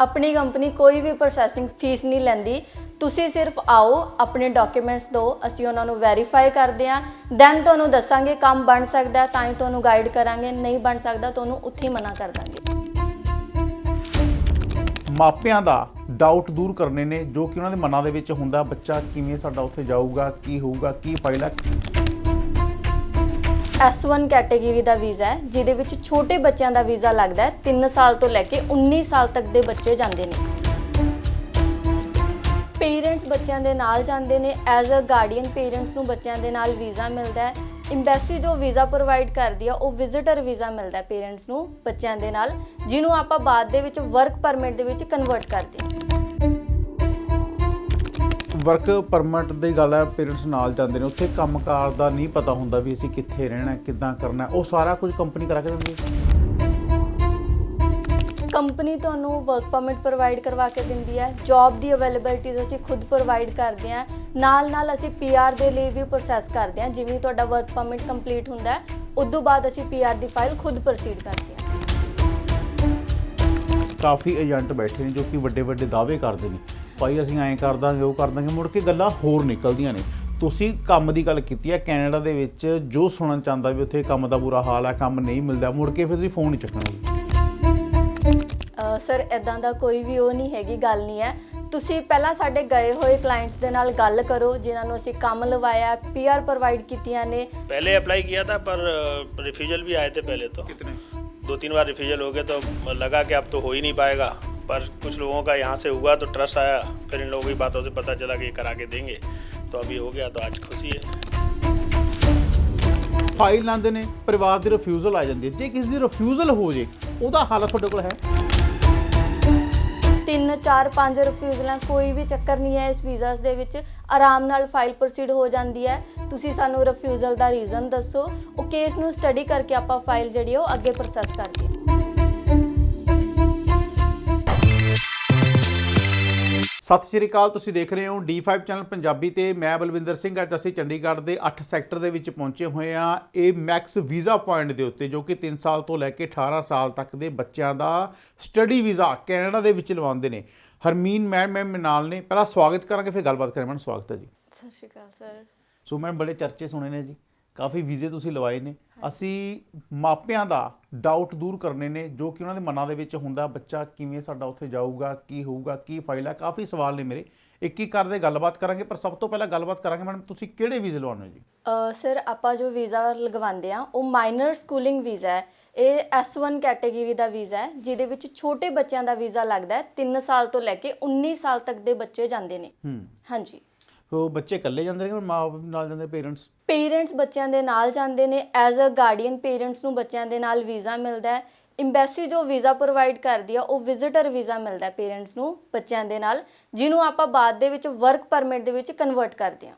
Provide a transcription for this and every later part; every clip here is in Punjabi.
ਆਪਣੀ ਕੰਪਨੀ ਕੋਈ ਵੀ ਪ੍ਰੋਸੈਸਿੰਗ ਫੀਸ ਨਹੀਂ ਲੈਂਦੀ। ਤੁਸੀਂ ਸਿਰਫ ਆਓ, ਆਪਣੇ ਡਾਕੂਮੈਂਟਸ ਦਿਓ, ਅਸੀਂ ਉਹਨਾਂ ਨੂੰ ਵੈਰੀਫਾਈ ਕਰਦੇ ਹਾਂ। ਦੈਨ ਤੁਹਾਨੂੰ ਦੱਸਾਂਗੇ ਕੰਮ ਬਣ ਸਕਦਾ ਤਾਂ ਹੀ ਤੁਹਾਨੂੰ ਗਾਈਡ ਕਰਾਂਗੇ, ਨਹੀਂ ਬਣ ਸਕਦਾ ਤੁਹਾਨੂੰ ਉੱਥੇ ਹੀ ਮਨਾ ਕਰ ਦਾਂਗੇ। ਮਾਪਿਆਂ ਦਾ ਡਾਊਟ ਦੂਰ ਕਰਨੇ ਨੇ, ਜੋ ਕਿ ਉਹਨਾਂ ਦੇ ਮਨਾਂ ਦੇ ਵਿੱਚ ਹੁੰਦਾ ਬੱਚਾ ਕਿਵੇਂ ਸਾਡਾ ਉੱਥੇ ਜਾਊਗਾ, ਕੀ ਹੋਊਗਾ, ਕੀ ਫਾਇਲ ਹੈ। S1 ਕੈਟਾਗਰੀ ਦਾ ਵੀਜ਼ਾ ਹੈ, ਜਿਹਦੇ ਵਿੱਚ ਛੋਟੇ ਬੱਚਿਆਂ ਦਾ ਵੀਜ਼ਾ ਲੱਗਦਾ ਹੈ 3 ਸਾਲ ਤੋਂ ਲੈ ਕੇ 19 ਸਾਲ ਤੱਕ ਦੇ ਬੱਚੇ ਜਾਂਦੇ ਨੇ। ਪੇਰੈਂਟਸ ਬੱਚਿਆਂ ਦੇ ਨਾਲ ਜਾਂਦੇ ਨੇ ਐਜ਼ ਅ ਗਾਰਡੀਅਨ ਪੇਰੈਂਟਸ ਨੂੰ ਬੱਚਿਆਂ ਦੇ ਨਾਲ ਵੀਜ਼ਾ ਮਿਲਦਾ ਹੈ। ਇੰਬੈਸੀ ਜੋ ਵੀਜ਼ਾ ਪ੍ਰੋਵਾਈਡ ਕਰਦੀ ਆ, ਉਹ ਵਿਜ਼ਿਟਰ ਵੀਜ਼ਾ ਮਿਲਦਾ ਹੈ ਪੇਰੈਂਟਸ ਨੂੰ, ਬੱਚਿਆਂ ਦੇ ਨਾਲ, ਜਿਹਨੂੰ ਆਪਾਂ ਬਾਅਦ ਦੇ ਵਿੱਚ ਵਰਕ ਪਰਮਿਟ ਦੇ ਵਿੱਚ ਕਨਵਰਟ ਕਰਦੇ ਹਾਂ। ਵਰਕ ਪਰਮਿਟ ਦੀ ਗੱਲ ਹੈ ਪੇਰੈਂਟਸ ਨਾਲ ਜਾਂਦੇ ਨੇ ਉੱਥੇ ਕੰਮਕਾਰ ਦਾ ਨਹੀਂ ਪਤਾ ਹੁੰਦਾ ਵੀ ਅਸੀਂ ਕਿੱਥੇ ਰਹਿਣਾ ਹੈ, ਕਿੱਦਾਂ ਕਰਨਾ। ਉਹ ਸਾਰਾ ਕੁਝ ਕੰਪਨੀ ਕਰਾ ਕੇ ਦਿੰਦੀ ਹੈ। ਕੰਪਨੀ ਤੁਹਾਨੂੰ ਵਰਕ ਪਰਮਿਟ ਪ੍ਰੋਵਾਈਡ ਕਰਵਾ ਕੇ ਦਿੰਦੀ ਹੈ। ਜੌਬ ਦੀ ਅਵੇਲੇਬਿਲਟੀਜ਼ ਅਸੀਂ ਖੁਦ ਪ੍ਰੋਵਾਈਡ ਕਰਦੇ ਹਾਂ। ਨਾਲ ਨਾਲ ਅਸੀਂ ਪੀਆਰ ਦੇ ਲਈ ਵੀ ਪ੍ਰੋਸੈਸ ਕਰਦੇ ਹਾਂ ਜਿਵੇਂ ਤੁਹਾਡਾ ਵਰਕ ਪਰਮਿਟ ਕੰਪਲੀਟ ਹੁੰਦਾ ਹੈ ਉਸ ਤੋਂ ਬਾਅਦ ਅਸੀਂ ਪੀਆਰ ਦੀ ਫਾਈਲ ਖੁਦ ਪ੍ਰੋਸੀਡ ਕਰਦੇ ਹਾਂ। ਕਾਫੀ ਏਜੰਟ ਬੈਠੇ ਨੇ ਜੋ ਕਿ ਵੱਡੇ ਵੱਡੇ ਦਾਅਵੇ ਕਰਦੇ ਨੇ। ਭਾਈ ਅਸੀਂ ਐਂ ਕਰ ਦਾਂਗੇ ਉਹ ਕਰ ਦਾਂਗੇ ਮੁੜ ਕੇ ਗੱਲਾਂ ਹੋਰ ਨਿਕਲਦੀਆਂ ਨੇ ਤੁਸੀਂ ਕੰਮ ਦੀ ਗੱਲ ਕੀਤੀ ਹੈ ਕੈਨੇਡਾ ਦੇ ਵਿੱਚ ਜੋ ਸੁਣਨ ਚਾਹੁੰਦਾ ਵੀ ਉੱਥੇ ਕੰਮ ਦਾ ਬੁਰਾ ਹਾਲ ਹੈ ਕੰਮ ਨਹੀਂ ਮਿਲਦਾ ਮੁੜ ਕੇ ਫਿਰ ਤੁਸੀਂ ਫੋਨ ਨਹੀਂ ਚੱਕਣਾ ਜੀ ਸਰ ਇਦਾਂ ਦਾ ਕੋਈ ਵੀ ਉਹ ਨਹੀਂ ਹੈਗੀ ਗੱਲ ਨਹੀਂ ਹੈ ਤੁਸੀਂ ਪਹਿਲਾਂ ਸਾਡੇ ਗਏ ਹੋਏ ਕਲਾਇੰਟਸ ਦੇ ਨਾਲ ਗੱਲ ਕਰੋ ਜਿਨ੍ਹਾਂ ਨੂੰ ਅਸੀਂ ਕੰਮ ਲਵਾਇਆ ਪੀਆਰ ਪ੍ਰੋਵਾਈਡ ਕੀਤੀਆਂ ਨੇ पहले अप्लाई किया था पर रिफ्यूजल भी आए थे पहले तो ਕਿਤਨੇ दो तीन बार रिफ्यूजल हो गए तो लगा कि अब तो हो ही नहीं पाएगा पर कुछ लोगों का यहाँ से हुआ तो ट्रस्ट आया फिर इन लोगों की बातों से पता चला कि ये करा के देंगे तो अभी हो गया तो आज खुशी है ਫਾਈਲ ਲਾਉਂਦੇ ਨੇ ਪਰਿਵਾਰ ਦੀ ਰਿਫਿਊਜ਼ਲ ਆ ਜਾਂਦੀ ਹੈ ਜੇ ਕਿਸੇ ਦੀ ਰਿਫਿਊਜ਼ਲ ਹੋ ਜੇ ਉਹਦਾ ਹੱਲ ਤੁਹਾਡੇ ਕੋਲ ਹੈ ਤਿੰਨ ਚਾਰ ਪੰਜ ਰਿਫਿਊਜ਼ਲਾਂ ਕੋਈ ਵੀ ਚੱਕਰ ਨਹੀਂ ਹੈ ਇਸ ਵੀਜ਼ਾਸ ਦੇ ਵਿੱਚ ਆਰਾਮ ਨਾਲ ਫਾਈਲ ਪ੍ਰੋਸੀਡ ਹੋ ਜਾਂਦੀ ਹੈ ਤੁਸੀਂ ਸਾਨੂੰ ਰਿਫਿਊਜ਼ਲ ਦਾ ਰੀਜ਼ਨ ਦੱਸੋ ਉਹ ਕੇਸ ਨੂੰ ਸਟੱਡੀ ਕਰਕੇ ਆਪਾਂ ਫਾਈਲ ਜਿਹੜੀ ਹੈ ਉਹ ਅੱਗੇ ਪ੍ਰੋਸੈਸ ਕਰਦੇ ਸਤਿ ਸ਼੍ਰੀ ਅਕਾਲ ਤੁਸੀਂ ਦੇਖ ਰਹੇ ਹੋ D5 ਚੈਨਲ ਪੰਜਾਬੀ ਤੇ ਮੈਂ ਬਲਵਿੰਦਰ ਸਿੰਘ ਅੱਜ ਅਸੀਂ ਚੰਡੀਗੜ੍ਹ ਦੇ 8 ਸੈਕਟਰ ਦੇ ਵਿੱਚ ਪਹੁੰਚੇ ਹੋਏ ਆ ਇਹ ਮੈਕਸ ਵੀਜ਼ਾ ਪੁਆਇੰਟ ਦੇ ਉੱਤੇ ਜੋ ਕਿ 3 ਸਾਲ ਤੋਂ ਲੈ ਕੇ 18 ਸਾਲ ਤੱਕ ਦੇ ਬੱਚਿਆਂ ਦਾ ਸਟੱਡੀ ਵੀਜ਼ਾ ਕੈਨੇਡਾ ਦੇ ਵਿੱਚ ਲਵਾਉਂਦੇ ਨੇ। ਹਰਮੀਨ ਮੈਮ ਮੈਮ ਨਾਲ ਨੇ। ਪਹਿਲਾਂ ਸਵਾਗਤ ਕਰਾਂਗੇ ਫਿਰ ਗੱਲਬਾਤ ਕਰਾਂਗੇ। ਮੈਮ ਸਵਾਗਤ ਹੈ ਜੀ। ਸਤਿ ਸ਼੍ਰੀ ਅਕਾਲ ਸਰ। ਸੋ ਮੈਮ ਬੜੇ ਚਰਚੇ ਸੁਣੇ ਨੇ ਜੀ। ਕਾਫੀ ਵੀਜ਼ੇ ਤੁਸੀਂ ਲਵਾਏ ਨੇ। ਅਸੀਂ ਮਾਪਿਆਂ ਦਾ ਡਾਊਟ ਦੂਰ ਕਰਨੇ ਨੇ ਜੋ ਕਿ ਉਹਨਾਂ ਦੇ ਮਨਾਂ ਦੇ ਵਿੱਚ ਹੁੰਦਾ ਬੱਚਾ ਕਿਵੇਂ ਸਾਡਾ ਉੱਥੇ ਜਾਊਗਾ ਕੀ ਹੋਊਗਾ ਕੀ ਫਾਈਲ ਹੈ ਕਾਫੀ ਸਵਾਲ ਨੇ ਮੇਰੇ। ਇੱਕ ਇੱਕ ਕਰਦੇ ਗੱਲਬਾਤ ਕਰਾਂਗੇ ਪਰ ਸਭ ਤੋਂ ਪਹਿਲਾਂ ਗੱਲਬਾਤ ਕਰਾਂਗੇ ਮੈਡਮ ਤੁਸੀਂ ਕਿਹੜੇ ਵੀਜ਼ੇ ਲਵਾਉਣੇ ਹੋ ਜੀ? ਸਰ ਆਪਾਂ ਜੋ ਵੀਜ਼ਾ ਲਗਵਾਉਂਦੇ ਆ ਉਹ ਮਾਈਨਰ ਸਕੂਲਿੰਗ ਵੀਜ਼ਾ ਹੈ। ਇਹ S1 ਕੈਟਾਗਰੀ ਦਾ ਵੀਜ਼ਾ ਹੈ ਜਿਹਦੇ ਵਿੱਚ ਛੋਟੇ ਬੱਚਿਆਂ ਦਾ ਵੀਜ਼ਾ ਲੱਗਦਾ ਹੈ 3 ਸਾਲ ਤੋਂ ਲੈ ਕੇ 19 ਸਾਲ ਤੱਕ ਦੇ ਬੱਚੇ ਜਾਂਦੇ ਨੇ। ਹਾਂਜੀ। ਸੋ ਬੱਚੇ ਇਕੱਲੇ ਜਾਂਦੇ ਨੇ ਕਿ ਮਾਂ ਨਾਲ ਜਾਂਦੇ ਪੇਰੈਂਟਸ ਪੇਰੈਂਟਸ ਬੱਚਿਆਂ ਦੇ ਨਾਲ ਜਾਂਦੇ ਨੇ, ਐਜ਼ ਅ ਗਾਰਡੀਅਨ ਪੇਰੈਂਟਸ ਨੂੰ ਬੱਚਿਆਂ ਦੇ ਨਾਲ ਵੀਜ਼ਾ ਮਿਲਦਾ ਹੈ। ਇੰਬੈਸੀ ਜੋ ਵੀਜ਼ਾ ਪ੍ਰੋਵਾਈਡ ਕਰਦੀ ਆ, ਉਹ ਵਿਜ਼ਿਟਰ ਵੀਜ਼ਾ ਮਿਲਦਾ ਪੇਰੈਂਟਸ ਨੂੰ, ਬੱਚਿਆਂ ਦੇ ਨਾਲ, ਜਿਹਨੂੰ ਆਪਾਂ ਬਾਅਦ ਦੇ ਵਿੱਚ ਵਰਕ ਪਰਮਿਟ ਦੇ ਵਿੱਚ ਕਨਵਰਟ ਕਰਦੇ ਹਾਂ।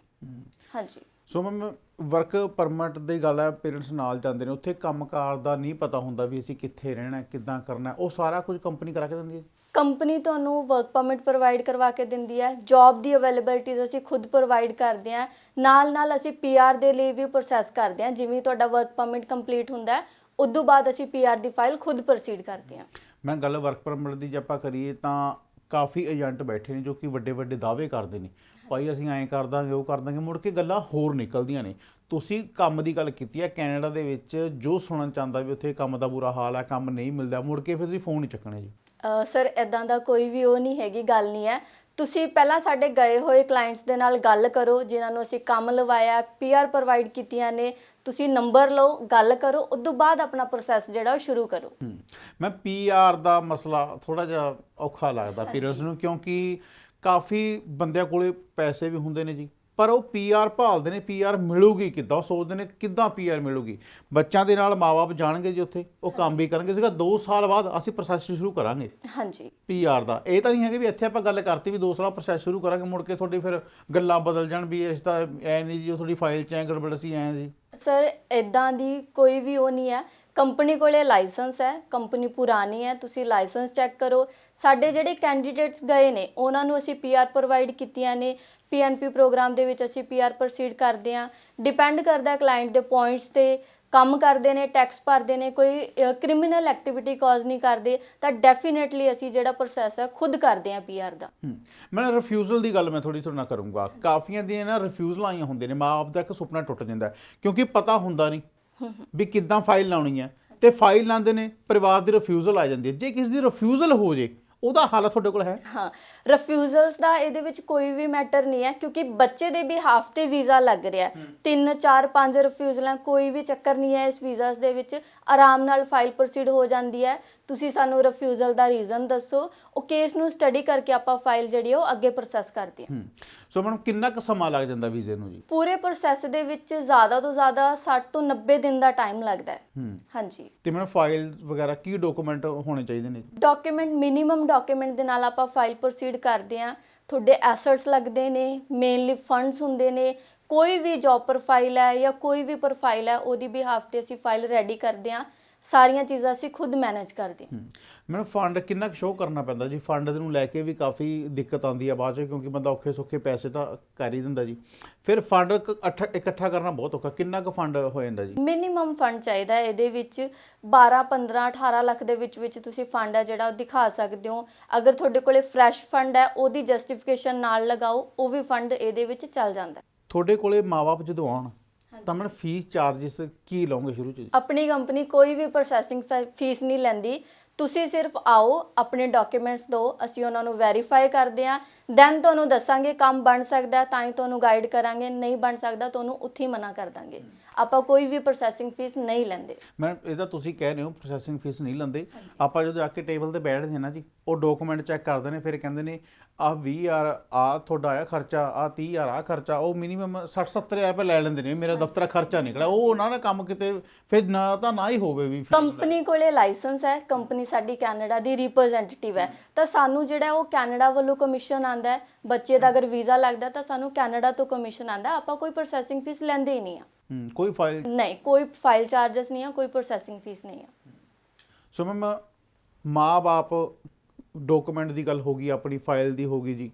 ਹਾਂਜੀ। ਸੋ ਮੈਮ ਵਰਕ ਪਰਮਿਟ ਦੀ ਗੱਲ ਹੈ, ਪੇਰੈਂਟਸ ਨਾਲ ਜਾਂਦੇ ਨੇ, ਉੱਥੇ ਕੰਮਕਾਰ ਦਾ ਨਹੀਂ ਪਤਾ ਹੁੰਦਾ ਵੀ ਅਸੀਂ ਕਿੱਥੇ ਰਹਿਣਾ ਕਿੱਦਾਂ ਕਰਨਾ ਉਹ ਸਾਰਾ ਕੁਝ ਕੰਪਨੀ ਕਰਾ ਕੇ ਦਿੰਦੀ ਹੈ? ਕੰਪਨੀ ਤੁਹਾਨੂੰ ਵਰਕ ਪਰਮਿਟ ਪ੍ਰੋਵਾਈਡ ਕਰਵਾ ਕੇ ਦਿੰਦੀ ਹੈ ਜੌਬ ਦੀ ਅਵੇਲੇਬਿਲਟੀਜ਼ ਅਸੀਂ ਖੁਦ ਪ੍ਰੋਵਾਈਡ ਕਰਦੇ ਹਾਂ ਨਾਲ ਨਾਲ ਅਸੀਂ ਪੀਆਰ ਦੇ ਲਈ ਵੀ ਪ੍ਰੋਸੈਸ ਕਰਦੇ ਹਾਂ, ਜਿਵੇਂ ਤੁਹਾਡਾ ਵਰਕ ਪਰਮਿਟ ਕੰਪਲੀਟ ਹੁੰਦਾ ਹੈ ਉਸ ਤੋਂ ਬਾਅਦ ਅਸੀਂ ਪੀਆਰ ਦੀ ਫਾਈਲ ਖੁਦ ਪ੍ਰੋਸੀਡ ਕਰਦੇ ਹਾਂ। ਮੈਂ ਗੱਲ ਵਰਕ ਪਰਮਿਟ ਦੀ ਜੇ ਆਪਾਂ ਕਰੀਏ ਤਾਂ ਕਾਫੀ ਏਜੰਟ ਬੈਠੇ ਨੇ ਜੋ ਕਿ ਵੱਡੇ ਵੱਡੇ ਦਾਅਵੇ ਕਰਦੇ ਨੇ। ਭਾਈ ਅਸੀਂ ਐਂ ਕਰ ਦਾਂਗੇ, ਉਹ ਕਰ ਦਾਂਗੇ, ਮੁੜ ਕੇ ਗੱਲਾਂ ਹੋਰ ਨਿਕਲਦੀਆਂ ਨੇ। ਤੁਸੀਂ ਕੰਮ ਦੀ ਗੱਲ ਕੀਤੀ ਹੈ ਕੈਨੇਡਾ ਦੇ ਵਿੱਚ, ਜੋ ਸੁਣਨ ਚਾਹੁੰਦਾ ਵੀ ਉੱਥੇ ਕੰਮ ਦਾ ਬੁਰਾ ਹਾਲ ਹੈ, ਕੰਮ ਨਹੀਂ ਮਿਲਦਾ, ਮੁੜ ਕੇ ਫਿਰ ਤੁਸੀਂ ਫੋਨ ਨਹੀਂ ਚੱਕਣੇ ਜੀ। ਸਰ ਇਦਾਂ ਦਾ ਕੋਈ ਵੀ ਉਹ ਨਹੀਂ ਹੈਗੀ ਗੱਲ ਨਹੀਂ ਹੈ। ਤੁਸੀਂ ਪਹਿਲਾਂ ਸਾਡੇ ਗਏ ਹੋਏ ਕਲਾਇੰਟਸ ਦੇ ਨਾਲ ਗੱਲ ਕਰੋ ਜਿਨ੍ਹਾਂ ਨੂੰ ਅਸੀਂ ਕੰਮ ਲਵਾਇਆ ਪੀਆਰ ਪ੍ਰੋਵਾਈਡ ਕੀਤੀਆਂ ਨੇ ਤੁਸੀਂ ਨੰਬਰ ਲਓ ਗੱਲ ਕਰੋ ਉਸ ਤੋਂ ਬਾਅਦ ਆਪਣਾ ਪ੍ਰੋਸੈਸ ਜਿਹੜਾ ਉਹ ਸ਼ੁਰੂ ਕਰੋ। ਮੈਂ ਪੀਆਰ ਦਾ ਮਸਲਾ ਥੋੜਾ ਜਿਹਾ ਔਖਾ ਲੱਗਦਾ ਪੇਰੈਂਟਸ ਨੂੰ ਕਿਉਂਕਿ ਕਾਫੀ ਬੰਦਿਆਂ ਕੋਲੇ ਪੈਸੇ ਵੀ ਹੁੰਦੇ ਨੇ ਜੀ। ਪਰ ਉਹ ਪੀਆਰ ਭਾਲਦੇ ਨੇ ਪੀਆਰ ਮਿਲੂਗੀ ਕਿੱਦਾਂ? ਉਹ ਸੋਚਦੇ ਨੇ ਕਿੱਦਾਂ ਪੀਆਰ ਮਿਲੂਗੀ? ਬੱਚਿਆਂ ਦੇ ਨਾਲ ਮਾਪੇ ਜਾਣਗੇ ਜੀ ਉੱਥੇ ਉਹ ਕੰਮ ਵੀ ਕਰਨਗੇ। ਸੀਗਾ 2 ਸਾਲ ਬਾਅਦ ਅਸੀਂ ਪ੍ਰੋਸੈਸ ਸ਼ੁਰੂ ਕਰਾਂਗੇ। ਹਾਂਜੀ। ਪੀਆਰ ਦਾ। ਇਹ ਤਾਂ ਨਹੀਂ ਹੈ ਕਿ ਵੀ ਇੱਥੇ ਆਪਾਂ ਗੱਲ ਕਰਤੀ ਵੀ 2 ਸਾਲ ਪ੍ਰੋਸੈਸ ਸ਼ੁਰੂ ਕਰਾਂਗੇ ਮੁੜ ਕੇ ਤੁਹਾਡੀ ਫਿਰ ਗੱਲਾਂ ਬਦਲ ਜਾਣ ਵੀ ਇਸ ਤਾਂ ਐ ਨਹੀਂ ਜੀ ਤੁਹਾਡੀ ਫਾਈਲ ਚ ਐ ਗੜਬੜ ਸੀ ਐ ਜੀ। ਸਰ ਇਦਾਂ ਦੀ ਕੋਈ ਵੀ ਉਹ ਨਹੀਂ ਹੈ। ਕੰਪਨੀ ਕੋਲੇ ਲਾਇਸੈਂਸ ਹੈ ਕੰਪਨੀ ਪੁਰਾਣੀ ਹੈ ਤੁਸੀਂ ਲਾਇਸੈਂਸ ਚੈੱਕ ਕਰੋ। ਸਾਡੇ ਜਿਹੜੇ ਕੈਂਡੀਡੇਟਸ ਗਏ ਨੇ ਉਹਨਾਂ ਨੂੰ ਅਸੀਂ ਪੀਆਰ ਪ੍ਰੋਵਾਈਡ ਕੀਤੀਆਂ ਨੇ। ਪੀਐਨਪੀ ਪ੍ਰੋਗਰਾਮ ਦੇ ਵਿੱਚ ਅਸੀਂ ਪੀਆਰ ਪ੍ਰੋਸੀਡ ਕਰਦੇ ਹਾਂ। ਡਿਪੈਂਡ ਕਰਦਾ ਹੈ ਕਲਾਇੰਟ ਦੇ ਪੁਆਇੰਟਸ ਤੇ ਕੰਮ ਕਰਦੇ ਨੇ ਟੈਕਸ ਭਰਦੇ ਨੇ ਕੋਈ ਕ੍ਰਿਮੀਨਲ ਐਕਟੀਵਿਟੀ ਕਾਜ਼ ਨਹੀਂ ਕਰਦੇ ਤਾਂ ਡੈਫੀਨਿਟਲੀ ਅਸੀਂ ਜਿਹੜਾ ਪ੍ਰੋਸੈਸ ਹੈ ਖੁਦ ਕਰਦੇ ਹਾਂ ਪੀਆਰ ਦਾ। ਮੈਂ ਰਿਫਿਊਜ਼ਲ ਦੀ ਗੱਲ ਮੈਂ ਥੋੜੀ ਨਾਲ ਕਰੂੰਗਾ। ਕਾਫੀਆਂ ਦੀਆਂ ਨਾ ਰਿਫਿਊਜ਼ਲ ਆਈਆਂ ਹੁੰਦੇ ਨੇ ਮਾਂ-ਬਾਪ ਦਾ ਇੱਕ ਸੁਪਨਾ ਟੁੱਟ ਜਾਂਦਾ ਕਿਉਂਕਿ ਪਤਾ ਹੁੰਦਾ ਨਹੀਂ ਵੀ ਕਿੱਦਾਂ ਫਾਈਲ ਲਾਉਣੀ ਹੈ। ਤੇ ਫਾਈਲ ਲਾਉਂਦੇ ਨੇ ਪਰਿਵਾਰ ਦੀ ਰਿਫਿਊਜ਼ਲ ਆ ਜਾਂਦੀ ਹੈ। ਜੇ ਕਿਸੇ ਦੀ ਰਿਫਿਊਜ਼ਲ ਹੋ ਜੇ ਉਹਦਾ ਹੱਲ ਤੁਹਾਡੇ ਕੋਲ ਹੈ? ਹਾਂ ਰਿਫਿਊਜ਼ਲਸ ਦਾ ਇਹਦੇ ਵਿੱਚ ਕੋਈ ਵੀ ਮੈਟਰ ਨਹੀਂ ਹੈ ਕਿਉਂਕਿ ਬੱਚੇ ਦੇ ਬਿਹਾਫ ਤੇ ਵੀਜ਼ਾ ਲੱਗ ਰਿਹਾ ਹੈ। ਤਿੰਨ ਚਾਰ ਪੰਜ ਰਿਫਿਊਜ਼ਲਾਂ ਕੋਈ ਵੀ ਚੱਕਰ ਨਹੀਂ ਹੈ ਇਸ ਵੀਜ਼ਾਸ ਦੇ ਵਿੱਚ। ਆਰਾਮ ਨਾਲ ਫਾਈਲ ਪ੍ਰੋਸੀਡ ਹੋ ਜਾਂਦੀ ਹੈ। ਤੁਸੀਂ ਸਾਨੂੰ ਰਿਫਿਊਜ਼ਲ ਦਾ ਰੀਜ਼ਨ ਦੱਸੋ ਉਹ ਕੇਸ ਨੂੰ ਸਟੱਡੀ ਕਰਕੇ ਆਪਾਂ ਫਾਈਲ ਜਿਹੜੀ ਉਹ ਅੱਗੇ ਪ੍ਰੋਸੈਸ ਕਰਦੇ ਹਾਂ। ਸੋ ਮੈਡਮ ਕਿੰਨਾ ਕੁ ਸਮਾਂ ਲੱਗ ਜਾਂਦਾ ਵੀਜ਼ੇ ਨੂੰ ਜੀ? ਪੂਰੇ ਪ੍ਰੋਸੈਸ ਦੇ ਵਿੱਚ ਜ਼ਿਆਦਾ ਤੋਂ ਜ਼ਿਆਦਾ 60 ਤੋਂ 90 ਦਿਨ ਦਾ ਟਾਈਮ ਲੱਗਦਾ ਹੈ। ਹਾਂਜੀ। ਤੇ ਮੈਨੂੰ ਫਾਈਲ ਵਗੈਰਾ ਕੀ ਡਾਕੂਮੈਂਟ ਹੋਣੇ ਚਾਹੀਦੇ ਨੇ? ਡਾਕੂਮੈਂਟ ਮਿਨੀਮਮ ਡਾਕੂਮੈਂਟ ਦੇ ਨਾਲ ਆਪਾਂ ਫਾਈਲ ਪ੍ਰੋਸੀਡ ਕਰਦੇ ਹਾਂ। ਤੁਹਾਡੇ ਐਸੈਟਸ ਲੱਗਦੇ ਨੇ ਮੇਨਲੀ ਫੰਡਸ ਹੁੰਦੇ ਨੇ। ਕੋਈ ਵੀ ਜੌਬ ਪ੍ਰੋਫਾਈਲ ਹੈ ਜਾਂ ਕੋਈ ਵੀ ਪ੍ਰੋਫਾਈਲ ਹੈ ਉਹਦੀ ਬਿਹਾਫ ਤੇ ਅਸੀਂ ਫਾਈਲ ਰੈਡੀ ਕਰਦੇ ਹਾਂ। ਸਾਰੀਆਂ ਚੀਜ਼ਾਂ ਅਸੀਂ ਖੁਦ ਮੈਨੇਜ ਕਰਦੇ ਹਾਂ। ਮੈਨੂੰ ਫੰਡ ਕਿੰਨਾ ਕੁ ਸ਼ੋਅ ਕਰਨਾ ਪੈਂਦਾ ਜੀ? ਫੰਡ ਨੂੰ ਲੈ ਕੇ ਵੀ ਕਾਫੀ ਦਿੱਕਤ ਆਉਂਦੀ ਆ ਬਾਅਦ ਚ ਕਿਉਂਕਿ ਬੰਦਾ ਔਖੇ ਸੌਖੇ ਪੈਸੇ ਤਾਂ ਕਰ ਹੀ ਦਿੰਦਾ ਜੀ। ਫਿਰ ਫੰਡ ਇਕੱਠਾ ਕਰਨਾ ਬਹੁਤ ਔਖਾ। ਕਿੰਨਾ ਕੁ ਫੰਡ ਹੋ ਜਾਂਦਾ ਜੀ? ਮਿਨੀਮਮ ਫੰਡ ਚਾਹੀਦਾ ਹੈ। ਇਹਦੇ ਵਿੱਚ 12 15 18 ਲੱਖ ਦੇ ਵਿੱਚ ਵਿੱਚ ਤੁਸੀਂ ਫੰਡ ਹੈ ਜਿਹੜਾ ਉਹ ਦਿਖਾ ਸਕਦੇ ਹੋ। ਅਗਰ ਤੁਹਾਡੇ ਕੋਲੇ ਫਰੈਸ਼ ਫੰਡ ਹੈ ਉਹਦੀ ਜਸਟੀਫਿਕੇਸ਼ਨ ਨਾਲ ਲਗਾਓ ਉਹ ਵੀ ਫੰਡ ਇਹਦੇ ਵਿੱਚ ਚੱਲ ਜਾਂਦਾ ਤੁਹਾਡੇ ਕੋਲੇ ਮਾਪੇ ਜਦੋਂ ਆਉਣ ਤਾਂ ਮੈਨੂੰ ਫੀਸ ਚਾਰजेस ਕੀ ਲਓਗੇ ਸ਼ੁਰੂ ਚ? ਆਪਣੀ ਕੰਪਨੀ ਕੋਈ ਵੀ ਪ੍ਰੋਸੈਸਿੰਗ ਫੀਸ ਨਹੀਂ ਲੈਂਦੀ। ਤੁਸੀਂ ਸਿਰਫ ਆਓ ਆਪਣੇ ਡਾਕੂਮੈਂਟਸ ਦਿਓ ਅਸੀਂ ਉਹਨਾਂ ਨੂੰ ਵੈਰੀਫਾਈ ਕਰਦੇ ਹਾਂ ਦੈਨ ਤੁਹਾਨੂੰ ਦੱਸਾਂਗੇ ਕੰਮ ਬਣ ਸਕਦਾ ਤਾਂ ਹੀ ਤੁਹਾਨੂੰ ਗਾਈਡ ਕਰਾਂਗੇ ਨਹੀਂ ਬਣ ਸਕਦਾ ਤੁਹਾਨੂੰ ਉੱਥੇ ਹੀ ਮਨਾ ਕਰ ਦਾਂਗੇ। ਆਪਾਂ ਕੋਈ ਵੀ ਪ੍ਰੋਸੈਸਿੰਗ ਫੀਸ ਨਹੀਂ ਲੈਂਦੇ। ਮੈਂ ਇਹਦਾ ਤੁਸੀਂ ਕਹਿ ਰਹੇ ਹੋ ਪ੍ਰੋਸੈਸਿੰਗ ਫੀਸ ਨਹੀਂ ਲੈਂਦੇ। ਆਪਾਂ ਜਦੋਂ ਆ ਕੇ ਟੇਬਲ ਤੇ ਬੈਠਦੇ ਹਾਂ ਨਾ ਜੀ ਉਹ ਡਾਕੂਮੈਂਟ ਚੈੱਕ ਕਰਦੇ ਨੇ ਫਿਰ ਕਹਿੰਦੇ ਨੇ ਆ 20000 ਆ ਤੁਹਾਡਾ ਆਇਆ ਖਰਚਾ ਆ 30000 ਆ ਖਰਚਾ ਉਹ ਮਿਨੀਮਮ 60 70000 ਰੁਪਏ ਲੈ ਲੈਂਦੇ ਨੇ ਮੇਰਾ ਦਫ਼ਤਰ ਖਰਚਾ ਨਿਕਲਿਆ। ਉਹ ਉਹਨਾਂ ਦਾ ਕੰਮ ਕਿਤੇ ਫਿਰ ਨਾ ਤਾਂ ਨਾ ਹੀ ਹੋਵੇ ਵੀ ਕੰਪਨੀ ਕੋਲੇ ਲਾਇਸੈਂਸ ਹੈ ਕੰਪਨੀ ਸਾਡੀ ਕੈਨੇਡਾ ਦੀ ਰਿਪਰੈਜ਼ੈਂਟੇਟਿਵ ਹੈ। ਤਾਂ ਸਾਨੂੰ ਜਿਹੜਾ ਉਹ ਕੈਨੇਡਾ ਵੱਲੋਂ ਕਮਿਸ਼ਨ ਆਂਦਾ ਹੈ ਬੱਚੇ ਦਾ ਅਗਰ ਵੀਜ਼ਾ ਲੱਗਦਾ ਤਾਂ ਸਾਨੂੰ ਕੈਨੇਡਾ ਤੋਂ ਕਮਿਸ਼ਨ ਆਂਦਾ ਆਪਾਂ ਕੋਈ ਪ੍ਰੋਸੈਸਿੰਗ ਫੀਸ ਲੈਂਦੇ ਹੀ ਨਹੀਂ ਆ ਹੂੰ, ਕੋਈ ਫਾਈਲ ਨਹੀਂ ਕੋਈ ਫਾਈਲ ਚਾਰजेस ਨਹੀਂ ਆ ਕੋਈ ਪ੍ਰੋਸੈਸਿੰਗ ਫੀਸ ਨਹੀਂ ਆ। ਸੋ ਮੈਮ ਮਾਂ-ਬਾਪ ਡਾਕੂਮੈਂਟ ਦੀ ਗੱਲ ਹੋ ਗਈ ਆਪਣੀ ਫਾਈਲ ਦੀ ਹੋ ਗਈ ਜੀ।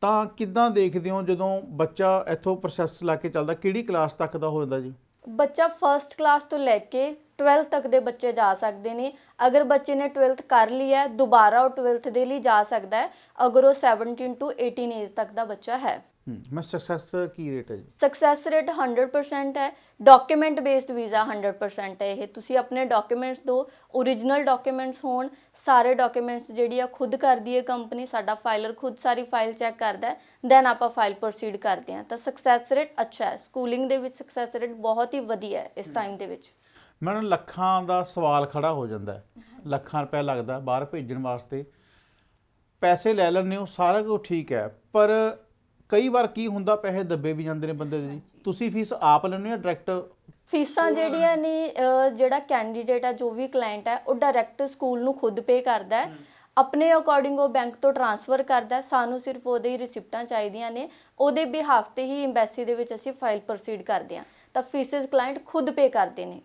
ਤਾਂ ਕਿੱਦਾਂ ਦੇਖਦੇ ਹੋ ਜਦੋਂ ਬੱਚਾ ਇੱਥੋਂ ਪ੍ਰੋਸੈਸ ਲਾ ਕੇ ਚੱਲਦਾ ਕਿਹੜੀ ਕਲਾਸ ਤੱਕ ਦਾ ਹੋ ਜਾਂਦਾ ਜੀ? ਬੱਚਾ ਫਰਸਟ ਕਲਾਸ ਤੋਂ ਲੈ ਕੇ 12th ਤੱਕ ਦੇ ਬੱਚੇ ਜਾ ਸਕਦੇ ਨੇ। ਅਗਰ ਬੱਚੇ ਨੇ 12th ਕਰ ਲਈ ਹੈ ਦੁਬਾਰਾ ਉਹ 12th ਦੇ ਲਈ ਜਾ ਸਕਦਾ ਹੈ ਅਗਰ ਉਹ 17 ਤੋਂ 18 ਏਜ ਤੱਕ ਦਾ ਬੱਚਾ ਹੈ ਹੂੰ। ਮੈਂ ਸਕਸੈਸ ਕੀ ਰੇਟ ਹੈ ਜੀ? ਸਕਸੈਸ ਰੇਟ 100% ਹੈ। ਡਾਕੂਮੈਂਟ ਬੇਸਡ ਵੀਜ਼ਾ 100% ਹੈ ਇਹ। ਤੁਸੀਂ ਆਪਣੇ ਡਾਕੂਮੈਂਟਸ ਦਿਓ origignal ਡਾਕੂਮੈਂਟਸ ਹੋਣ ਸਾਰੇ ਡਾਕੂਮੈਂਟਸ ਜਿਹੜੀ ਆ ਖੁਦ ਕਰਦੀ ਹੈ ਕੰਪਨੀ ਸਾਡਾ ਫਾਈਲਰ ਖੁਦ ਸਾਰੀ ਫਾਈਲ ਚੈੱਕ ਕਰਦਾ ਹੈ ਦੈਨ ਆਪਾਂ ਫਾਈਲ ਪ੍ਰੋਸੀਡ ਕਰਦੇ ਹਾਂ। ਤਾਂ ਸਕਸੈਸ ਰੇਟ ਅੱਛਾ ਹੈ। ਸਕੂਲਿੰਗ ਦੇ ਵਿੱਚ ਸਕਸੈਸ ਰੇਟ ਬਹੁਤ ਹੀ ਵਧੀਆ ਹੈ ਇਸ ਟਾਈਮ ਦੇ ਵਿੱਚ। ਮੈਨੂੰ ਲੱਖਾਂ ਦਾ ਸਵਾਲ ਖੜਾ ਹੋ ਜਾਂਦਾ ਹੈ। ਲੱਖਾਂ ਰੁਪਏ ਲੱਗਦਾ ਬਾਹਰ ਭੇਜਣ ਵਾਸਤੇ। ਪੈਸੇ ਲੈ ਲੈਂਦੇ ਹੋ ਸਾਰਾ ਕੁਝ ਠੀਕ ਹੈ ਪਰ ਕਈ ਵਾਰ ਕੀ ਹੁੰਦਾ ਪੈਸੇ ਦੱਬੇ ਵੀ ਜਾਂਦੇ ਨੇ ਬੰਦੇ ਦੇ ਜੀ। ਤੁਸੀਂ ਫੀਸ ਆਪ ਹੋ ਜਾਂ ਡਾਇਰੈਕਟ ਫੀਸਾਂ ਜਿਹੜੀਆਂ ਨੇ ਅਹ, ਜਿਹੜਾ ਕੈਂਡੀਡੇਟ ਹੈ ਜੋ ਵੀ ਕਲਾਇੰਟ ਹੈ ਉਹ ਡਾਇਰੈਕਟ ਸਕੂਲ ਨੂੰ ਖੁਦ ਪੇ ਕਰਦਾ ਹੈ। ਆਪਣੇ ਅਕੋਰਡਿੰਗ ਉਹ ਬੈਂਕ ਤੋਂ ਟ੍ਰਾਂਸਫਰ ਕਰਦਾ ਹੈ। ਸਾਨੂੰ ਸਿਰਫ ਉਹਦੇ ਹੀ ਰਿਸਿਪਟਾਂ ਚਾਹੀਦੀਆਂ ਨੇ। ਉਹਦੇ ਬਿਹਾਫ ਤੇ ਹੀ ਐਮਬੈਸੀ ਦੇ ਵਿੱਚ ਅਸੀਂ ਫਾਈਲ ਪ੍ਰੋਸੀਡ ਕਰਦੇ ਹਾਂ। ਤਾਂ ਫੀਸਿਸ ਕਲਾਇੰਟ ਖੁਦ ਪੇ ਕਰਦੇ ਨੇ।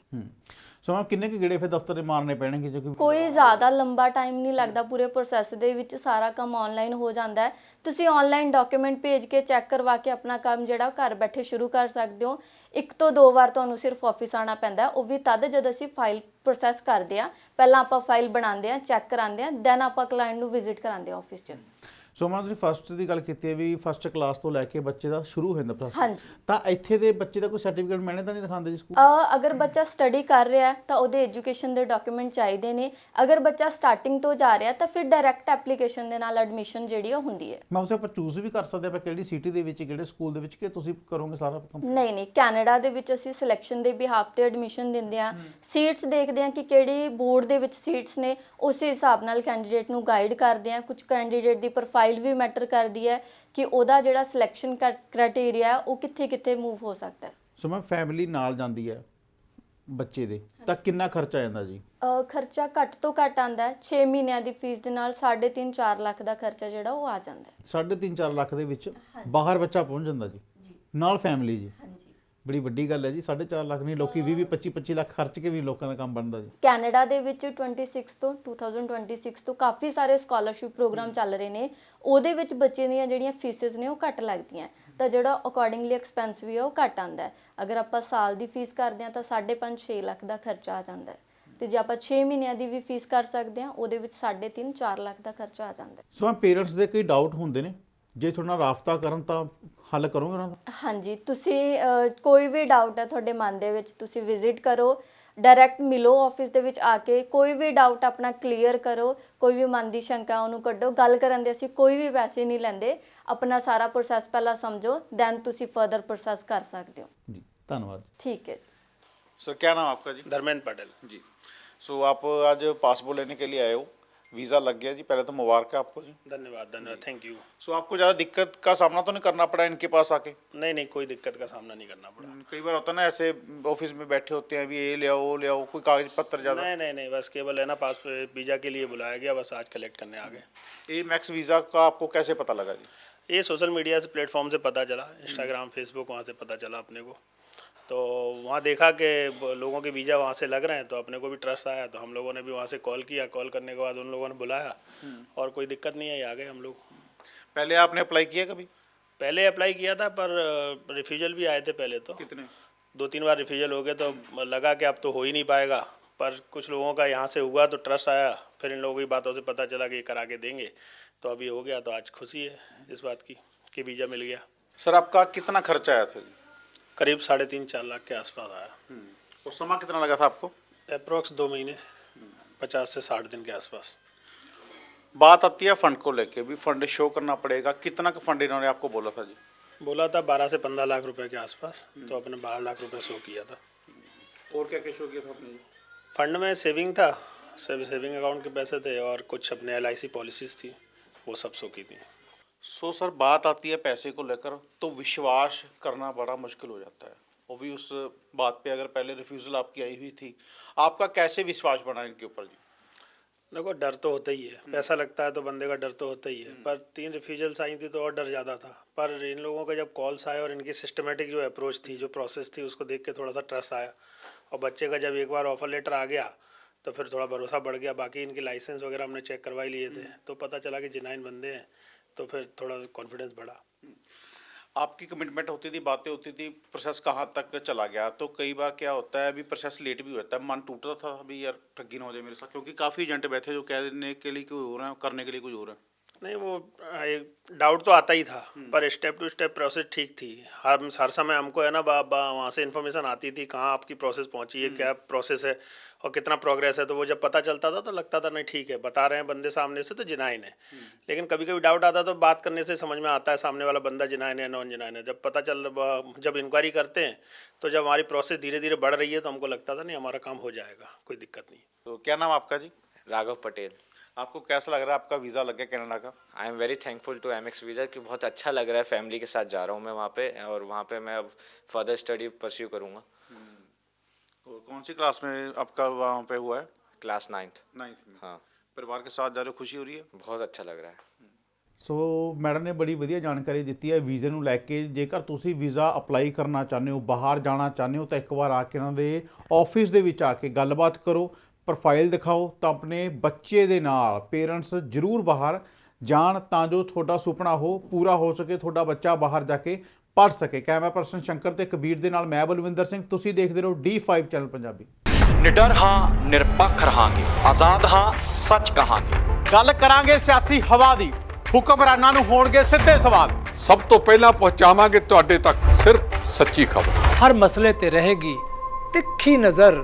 ਸੋ ਮੈਂ ਕਿੰਨੇ ਕੁ ਗੇੜੇ ਫਿਰ ਦਫ਼ਤਰ ਦੇ ਮਾਰਨੇ ਪੈਣਗੇ ਜੋ ਕੋਈ ਜ਼ਿਆਦਾ ਲੰਬਾ ਟਾਈਮ ਨਹੀਂ ਲੱਗਦਾ ਪੂਰੇ ਪ੍ਰੋਸੈਸ ਦੇ ਵਿੱਚ ਸਾਰਾ ਕੰਮ ਆਨਲਾਈਨ ਹੋ ਜਾਂਦਾ ਹੈ। ਤੁਸੀਂ ਆਨਲਾਈਨ ਡਾਕੂਮੈਂਟ ਭੇਜ ਕੇ ਚੈੱਕ ਕਰਵਾ ਕੇ ਆਪਣਾ ਕੰਮ ਜਿਹੜਾ ਉਹ ਘਰ ਬੈਠੇ ਸ਼ੁਰੂ ਕਰ ਸਕਦੇ ਹੋ। ਇੱਕ ਤੋਂ ਦੋ ਵਾਰ ਤੁਹਾਨੂੰ ਸਿਰਫ ਆਫਿਸ ਆਣਾ ਪੈਂਦਾ ਹੈ, ਉਹ ਵੀ ਤਦ ਜਦ ਅਸੀਂ ਫਾਈਲ ਪ੍ਰੋਸੈਸ ਕਰਦੇ ਆ ਪਹਿਲਾਂ ਆਪਾਂ ਫਾਈਲ ਬਣਾਉਂਦੇ ਆ ਚੈੱਕ ਕਰਾਉਂਦੇ ਆ ਦੈਨ ਆਪਾਂ ਕਲਾਇੰਟ ਨੂੰ ਵਿਜ਼ਿਟ ਕਰਾਉਂਦੇ ਆ ਆਫਿਸ 'ਚ। ਸੋ ਮੈਂ ਤੁਸੀਂ ਫਸਟ ਦੀ ਗੱਲ ਕੀਤੀ ਹੈ ਵੀ ਫਸਟ ਕਲਾਸ ਤੋਂ ਲੈ ਕੇ ਬੱਚੇ ਦਾ ਸ਼ੁਰੂ ਹੋ ਜਾਂਦਾ। ਹਾਂਜੀ। ਤਾਂ ਇੱਥੇ ਦੇ ਬੱਚੇ ਦਾ ਕੋਈ ਸਰਟੀਫਿਕੇਟ ਮੈਨੇ ਤਾਂ ਨਹੀਂ ਦਿਖਾਉਂਦੇ ਜੀ ਸਕੂਲ ਅ, ਅਗਰ ਬੱਚਾ ਸਟੱਡੀ ਕਰ ਰਿਹਾ ਹੈ ਤਾਂ ਉਹਦੇ ਐਜੂਕੇਸ਼ਨ ਦੇ ਡਾਕੂਮੈਂਟ ਚਾਹੀਦੇ ਨੇ। ਅਗਰ ਬੱਚਾ ਸਟਾਰਟਿੰਗ ਤੋਂ ਜਾ ਰਿਹਾ ਤਾਂ ਫਿਰ ਡਾਇਰੈਕਟ ਐਪਲੀਕੇਸ਼ਨ ਦੇ ਨਾਲ ਐਡਮਿਸ਼ਨ ਜਿਹੜੀ ਉਹ ਹੁੰਦੀ ਹੈ। ਮੈਂ ਉੱਥੇ ਆਪਾਂ ਚੂਜ਼ ਵੀ ਕਰ ਸਕਦੇ ਆਪਾਂ ਕਿਹੜੀ ਸਿਟੀ ਦੇ ਵਿੱਚ ਕਿਹੜੇ ਸਕੂਲ ਦੇ ਵਿੱਚ ਕਿ ਤੁਸੀਂ ਕਰੋਗੇ ਸਾਰਾ ਕੰਮ? ਨਹੀਂ ਨਹੀਂ ਕੈਨੇਡਾ ਦੇ ਵਿੱਚ ਅਸੀਂ ਸਿਲੈਕਸ਼ਨ ਦੇ ਬਿਹਾਫ ਤੇ ਐਡਮਿਸ਼ਨ ਦਿੰਦੇ ਆ ਸੀਟਸ ਦੇਖਦੇ ਆ ਕਿ ਕਿਹੜੀ ਬੋਰਡ ਦੇ ਵਿੱਚ ਸੀਟਸ ਨੇ ਉਸੇ ਹਿਸਾਬ ਨਾਲ ਕੈਂਡੀਡੇਟ ਨੂੰ ਗਾਈਡ ਕਰਦੇ ਆ ਕੁਝ ਕੈਂਡੀਡੇਟ ਦੀ ਪ੍ਰੋਫਾਈਲ ਵੀ ਮੈਟਰ ਕਰਦੀ ਹੈ ਕਿ ਉਹਦਾ ਜਿਹੜਾ ਸਿਲੈਕਸ਼ਨ ਕ੍ਰਾਈਟੇਰੀਆ ਉਹ ਕਿੱਥੇ ਕਿੱਥੇ ਮੂਵ ਹੋ ਸਕਦਾ ਹੈ। ਸੋ ਮੈਂ ਫੈਮਿਲੀ ਨਾਲ ਜਾਂਦੀ ਹੈ ਬੱਚੇ ਦੇ ਤਾਂ ਕਿੰਨਾ ਖਰਚਾ ਆ ਜਾਂਦਾ ਜੀ? ਅ, ਖਰਚਾ ਘੱਟ ਤੋਂ ਘੱਟ ਆਂਦਾ ਹੈ। 6 ਮਹੀਨਿਆਂ ਦੀ ਫੀਸ ਦੇ ਨਾਲ 3.5 4 ਲੱਖ ਦਾ ਖਰਚਾ ਜਿਹੜਾ ਉਹ ਆ ਜਾਂਦਾ ਹੈ। 3.5 4 ਲੱਖ ਦੇ ਵਿੱਚ ਬਾਹਰ ਬੱਚਾ ਪਹੁੰਚ ਜਾਂਦਾ ਜੀ? ਨਾਲ ਫੈਮਿਲੀ ਜੀ? ਬੜੀ ਵੱਡੀ ਗੱਲ ਹੈ ਜੀ 4.5 ਲੱਖ ਨਹੀਂ ਲੋਕੀ 20 20 25 25 ਲੱਖ ਖਰਚ ਕੇ ਵੀ ਲੋਕਾਂ ਦਾ ਕੰਮ ਬਣਦਾ ਜੀ। ਕੈਨੇਡਾ ਦੇ ਵਿੱਚ 26 ਤੋਂ 2026 ਤੋਂ ਕਾਫੀ ਸਾਰੇ ਸਕਾਲਰਸ਼ਿਪ ਪ੍ਰੋਗਰਾਮ ਚੱਲ ਰਹੇ ਨੇ। ਉਹਦੇ ਵਿੱਚ ਬੱਚੇ ਦੀਆਂ ਜਿਹੜੀਆਂ ਫੀਸਿਸ ਨੇ ਉਹ ਘੱਟ ਲੱਗਦੀਆਂ। ਤਾਂ ਜਿਹੜਾ ਅਕੋਰਡਿੰਗਲੀ ਐਕਸਪੈਂਸ ਵੀ ਹੈ ਉਹ ਘੱਟ ਆਂਦਾ ਹੈ। ਅਗਰ ਆਪਾਂ ਸਾਲ ਦੀ ਫੀਸ ਕਰਦੇ ਹਾਂ ਤਾਂ 5.5 6 ਲੱਖ ਦਾ ਖਰਚਾ ਆ ਜਾਂਦਾ ਹੈ। ਤੇ ਜੇ ਆਪਾਂ 6 ਮਹੀਨਿਆਂ ਦੀ ਵੀ ਫੀਸ ਕਰ ਸਕਦੇ ਹਾਂ ਉਹਦੇ ਵਿੱਚ 3.5 4 ਲੱਖ ਦਾ ਖਰਚਾ ਆ ਜਾਂਦਾ ਹੈ। ਸੋ ਪੇਰੈਂਟਸ ਦੇ ਕਈ ਡਾਊਟ ਹੁੰਦੇ ਨੇ। ਜੇ ਤੁਹਾਡੇ ਨਾਲ ਰਾਬਤਾ ਕਰਨ ਤਾਂ ਹੱਲ ਕਰੋਗੇ ਉਹਨਾਂ ਦਾ ਹਾਂਜੀ ਤੁਸੀਂ ਅਹ, ਕੋਈ ਵੀ ਡਾਊਟ ਹੈ ਤੁਹਾਡੇ ਮਨ ਦੇ ਵਿੱਚ ਤੁਸੀਂ ਵਿਜ਼ਿਟ ਕਰੋ ਡਾਇਰੈਕਟ ਮਿਲੋ ਆਫਿਸ ਦੇ ਵਿੱਚ ਆ ਕੇ ਕੋਈ ਵੀ ਡਾਊਟ ਆਪਣਾ ਕਲੀਅਰ ਕਰੋ ਕੋਈ ਵੀ ਮਨ ਦੀ ਸ਼ੰਕਾ ਉਹਨੂੰ ਕੱਢੋ ਗੱਲ ਕਰਨ ਦੇ ਅਸੀਂ ਕੋਈ ਵੀ ਪੈਸੇ ਨਹੀਂ ਲੈਂਦੇ ਆਪਣਾ ਸਾਰਾ ਪ੍ਰੋਸੈਸ ਪਹਿਲਾਂ ਸਮਝੋ ਦੈਨ ਤੁਸੀਂ ਫਰਦਰ ਪ੍ਰੋਸੈਸ ਕਰ ਸਕਦੇ ਹੋ ਜੀ ਧੰਨਵਾਦ ਠੀਕ ਹੈ ਜੀ सर क्या नाम आपका जी धर्मेंद्र पटेल जी सो आप आज पासपोर्ट लेने के लिए आए हो वीज़ा लग गया जी पहले तो मुबारक है आपको जी। धन्यवाद धन्यवाद थैंक यू सो आपको ज़्यादा दिक्कत का सामना तो नहीं करना पड़ा इनके पास आके? नहीं नहीं कोई दिक्कत का सामना नहीं करना पड़ा। कई बार होता है ना ऐसे ऑफ़िस में बैठे होते हैं अभी ये ले आओ वो ले आओ कोई कागज़ पत्र ज़्यादा। नहीं नहीं नहीं बस केवल है ना पास वीज़ा के लिए बुलाया गया बस आज कलेक्ट करने आ गए। ये मैक्स वीज़ा का आपको कैसे पता लगा जी? ये सोशल मीडिया से प्लेटफॉर्म से पता चला इंस्टाग्राम फेसबुक वहाँ से पता चला अपने को। तो वहाँ देखा कि लोगों के वीज़ा वहाँ से लग रहे हैं तो अपने को भी ट्रस्ट आया तो हम लोगों ने भी वहाँ से कॉल किया। कॉल करने के बाद उन लोगों ने बुलाया और कोई दिक्कत नहीं आई आ गए हम लोग। पहले आपने अप्लाई किया कभी? पहले अप्लाई किया था पर रिफ्यूजल भी आए थे पहले तो। कितने? दो तीन बार रिफ्यूजल हो गए तो लगा कि अब तो हो ही नहीं पाएगा। पर कुछ लोगों का यहाँ से हुआ तो ट्रस्ट आया। फिर इन लोगों की बातों से पता चला कि ये करा के देंगे। तो अभी हो गया तो आज खुशी है इस बात की कि वीज़ा मिल गया। सर आपका कितना खर्चा आया था? जी करीब साढ़े तीन चार लाख के आसपास आया। और समय कितना लगा था आपको? अप्रोक्स दो महीने पचास से साठ दिन के आसपास। बात आती है फंड को लेके भी फंड शो करना पड़ेगा। कितना का फंड इन्होंने आपको बोला था जी? बोला था बारह से पंद्रह लाख रुपए के आसपास तो अपने बारह लाख रुपए शो किया था। और क्या क्या शो किया था आपने? फंड में सेविंग था सेविंग अकाउंट के पैसे थे और कुछ अपने LIC पॉलिसीज़ थी वो सब शो की थी। सो सर बात आती है पैसे को लेकर तो विश्वास करना बड़ा मुश्किल हो जाता है। वो भी उस बात पे अगर पहले रिफ्यूज़ल आपकी आई हुई थी आपका कैसे विश्वास बना इनके ऊपर जी? देखो डर तो होता ही है। पैसा लगता है तो बंदे का डर तो होता ही है। पर तीन रिफ्यूजल्स आई थी तो और डर ज़्यादा था। पर इन लोगों का जब कॉल्स आए और इनकी सिस्टमेटिक जो अप्रोच थी जो प्रोसेस थी उसको देख के थोड़ा सा ट्रस्ट आया। और बच्चे का जब एक बार ऑफ़र लेटर आ गया तो फिर थोड़ा भरोसा बढ़ गया। बाकी इनके लाइसेंस वगैरह हमने चेक करवा ही लिए थे। तो पता चला कि जिनाइन बंदे हैं। तो फिर थोड़ा कॉन्फिडेंस बढ़ा आपकी कमिटमेंट होती थी बातें होती थी प्रोसेस कहाँ तक चला गया तो कई बार क्या होता है अभी प्रोसेस लेट भी होता है मन टूटता था अभी यार ठगी ना हो जाए मेरे साथ क्योंकि काफ़ी एजेंट बैठे जो कहने के लिए कोई हो रहे हैं करने के लिए कुछ हो रहा है नहीं वो एक डाउट तो आता ही था पर स्टेप टू स्टेप प्रोसेस ठीक थी। हर हर समय हमको है ना बा, बा, वहाँ से इन्फॉर्मेशन आती थी कहाँ आपकी प्रोसेस पहुँची है क्या प्रोसेस है और कितना प्रोग्रेस है तो वो जब पता चलता था तो लगता था नहीं ठीक है बता रहे हैं बंदे सामने से तो जिनाइन है लेकिन कभी कभी डाउट आता तो बात करने से समझ में आता है सामने वाला बंदा जिनाइन है नॉन जिनाइन है जब पता चल जब इंक्वायरी करते हैं तो जब हमारी प्रोसेस धीरे धीरे बढ़ रही है तो हमको लगता था नहीं हमारा काम हो जाएगा कोई दिक्कत नहीं तो क्या नाम आपका जी? राघव पटेल। आपको कैसा लग रहा है आपका वीज़ा लग गया कनाडा का I am very thankful to M X visa कि बहुत अच्छा लग रहा है फैमिली के साथ जा रहा हूँ मैं वहाँ पे और वहाँ पे मैं अब फर्दर स्टडी परस्यू करूँगा और कौन सी क्लास में आपका वहाँ पे हुआ है क्लास नाइन्थ नाइन्थ में हाँ परिवार के साथ जा रहे हो खुशी हो रही है बहुत अच्छा लग रहा है ਸੋ ਮੈਡਮ ਨੇ ਬੜੀ ਵਧੀਆ ਜਾਣਕਾਰੀ ਦਿੱਤੀ ਹੈ ਵੀਜ਼ੇ ਨੂੰ ਲੈ ਕੇ ਜੇਕਰ ਤੁਸੀਂ ਵੀਜ਼ਾ ਅਪਲਾਈ ਕਰਨਾ ਚਾਹੁੰਦੇ ਹੋ ਬਾਹਰ ਜਾਣਾ ਚਾਹੁੰਦੇ ਹੋ ਤਾਂ ਇੱਕ ਵਾਰ ਆ ਕੇ ਇਹਨਾਂ ਦੇ ਆਫਿਸ ਦੇ ਵਿੱਚ ਆ ਕੇ ਗੱਲਬਾਤ ਕਰੋ ਪ੍ਰੋਫਾਈਲ ਦਿਖਾਓ ਤਾਂ ਆਪਣੇ ਬੱਚੇ ਦੇ ਨਾਲ ਪੇਰੈਂਟਸ ਜ਼ਰੂਰ ਬਾਹਰ ਜਾਣ ਤਾਂ ਜੋ ਤੁਹਾਡਾ ਸੁਪਨਾ ਹੋ ਪੂਰਾ ਹੋ ਸਕੇ ਤੁਹਾਡਾ ਬੱਚਾ ਬਾਹਰ ਜਾ ਕੇ ਪੜ੍ਹ ਸਕੇ। ਕੈਮਰਾ ਪਰਸਨ ਸ਼ੰਕਰ ਤੇ ਕਬੀਰ ਦੇ ਨਾਲ ਮੈਂ ਬਲਵਿੰਦਰ ਸਿੰਘ। ਤੁਸੀਂ ਦੇਖਦੇ ਰਹੋ D5 ਚੈਨਲ ਪੰਜਾਬੀ। ਨਿਡਰ ਹਾਂ ਨਿਰਪੱਖ ਰਹਾਂਗੇ। ਆਜ਼ਾਦ ਹਾਂ ਸੱਚ ਕਹਾਂਗੇ। ਗੱਲ ਕਰਾਂਗੇ ਸਿਆਸੀ ਹਵਾ ਦੀ। ਹੁਕਮਰਾਨਾਂ ਨੂੰ ਹੋਣਗੇ ਸਿੱਧੇ ਸਵਾਲ। ਸਭ ਤੋਂ ਪਹਿਲਾਂ ਪਹੁੰਚਾਵਾਂਗੇ ਤੁਹਾਡੇ ਤੱਕ ਸਿਰਫ ਸੱਚੀ ਖਬਰ। ਹਰ ਮਸਲੇ ਤੇ ਰਹੇਗੀ ਤਿੱਖੀ ਨਜ਼ਰ।